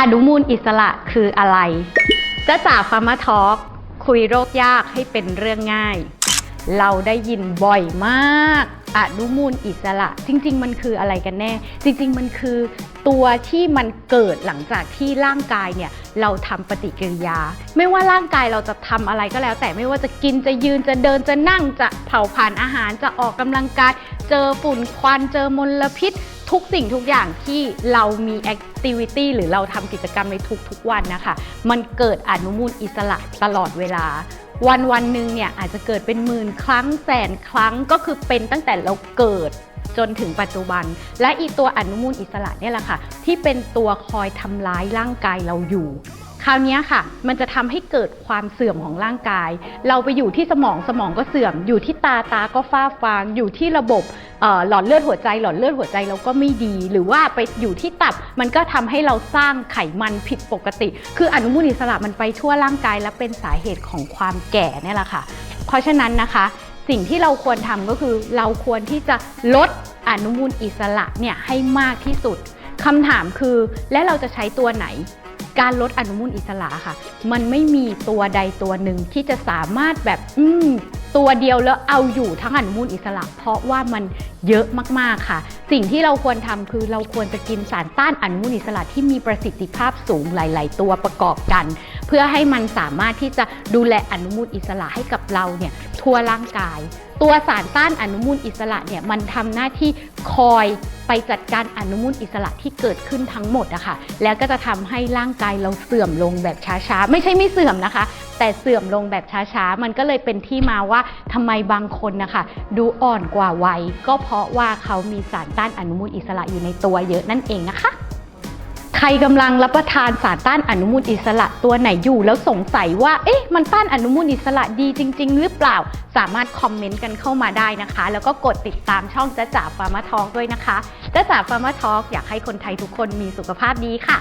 อนุมูลอิสระคืออะไรจ้าจ่าฟาร์มาทอล์กคุยโรคยากให้เป็นเรื่องง่าย เราได้ยินบ่อยมากอนุมูลอิสระ จริง ๆ มันคืออะไรกันแน่ จริง ๆ มันคือตัวที่มันเกิดหลังจากที่ร่างกายเนี่ยเราทำปฏิกิริยา ไม่ว่าร่างกายเราจะทำอะไรก็แล้ว แต่ไม่ว่าจะกินจะยืนจะเดินจะนั่งจะเผาผลาญอาหารจะออกกำลังกาย เจอฝุ่นควันเจอมลพิษ ทุกสิ่งทุกอย่างที่เรามีแอคทิวิตี้หรือเราทำกิจกรรมในทุกๆวันนะคะ มันเกิดอนุมูลอิสระตลอดเวลา วันวันหนึ่งเนี่ยอาจจะเกิดเป็นหมื่นครั้งแสนครั้งก็คือเป็นตั้งแต่เราเกิดจนถึงปัจจุบัน และอีตัวอนุมูลอิสระเนี่ยแหละค่ะ ที่เป็นตัวคอยทำร้ายร่างกายเราอยู่ คราวนี้ค่ะ มันจะทำให้เกิดความเสื่อมของร่างกาย เราไปอยู่ที่สมองสมองก็เสื่อม อยู่ที่ตาตาก็ฟ้าฟาง อยู่ที่ระบบหลอดเลือดหัวใจ หลอดเลือดหัวใจเราก็ไม่ดี หรือว่าไปอยู่ที่ตับ มันก็ทำให้เราสร้างไขมันผิดปกติ คืออนุมูลอิสระมันไปทั่วร่างกาย และเป็นสาเหตุของความแก่เนี่ยแหละค่ะ เพราะฉะนั้นนะคะสิ่งที่เราควรทำก็คือเราควรที่จะลดอนุมูลอิสระเนี่ยให้มากที่สุดคำถามคือและเราจะใช้ตัวไหน การลดอนุมูลอิสระค่ะ มันไม่มีตัวใดตัวหนึ่งที่จะสามารถแบบอืมตัวเดียวแล้วเอาอยู่ทั้งอนุมูลอิสระ เพราะว่ามันเยอะมาก ๆ ค่ะ สิ่งที่เราควรทำคือเราควรจะกินสารต้านอนุมูลอิสระที่มีประสิทธิภาพสูงหลาย ๆ ตัวประกอบกัน เพื่อให้มันสามารถที่จะดูแลอนุมูลอิสระให้กับเราเนี่ย ทั่วร่างกาย ตัวสารต้านอนุมูลอิสระเนี่ยมันทำหน้าที่คอยไปจัดการอนุมูลอิสระที่เกิดขึ้นทั้งหมดอะค่ะแล้วก็จะทำให้ร่างกายเราเสื่อมลงแบบช้าๆ ไม่ใช่ไม่เสื่อมนะคะ แต่เสื่อมลงแบบช้าๆ มันก็เลยเป็นที่มาว่าทำไมบางคนนะคะดูอ่อนกว่าวัยก็เพราะว่าเขามีสารต้านอนุมูลอิสระอยู่ในตัวเยอะนั่นเองนะคะ ใครกำลังรับประทานสารต้านอนุมูลอิสระตัวไหนอยู่ แล้วสงสัยว่า เอ๊ะ มันต้านอนุมูลอิสระดีจริง ๆ หรือเปล่า สามารถคอมเมนต์กันเข้ามาได้นะคะ แล้วก็กดติดตามช่องจ้าจ๋าฟาร์มาทอกด้วยนะคะจ้าจ๋าฟาร์มาทอกอยากให้คนไทยทุกคนมีสุขภาพดีค่ะ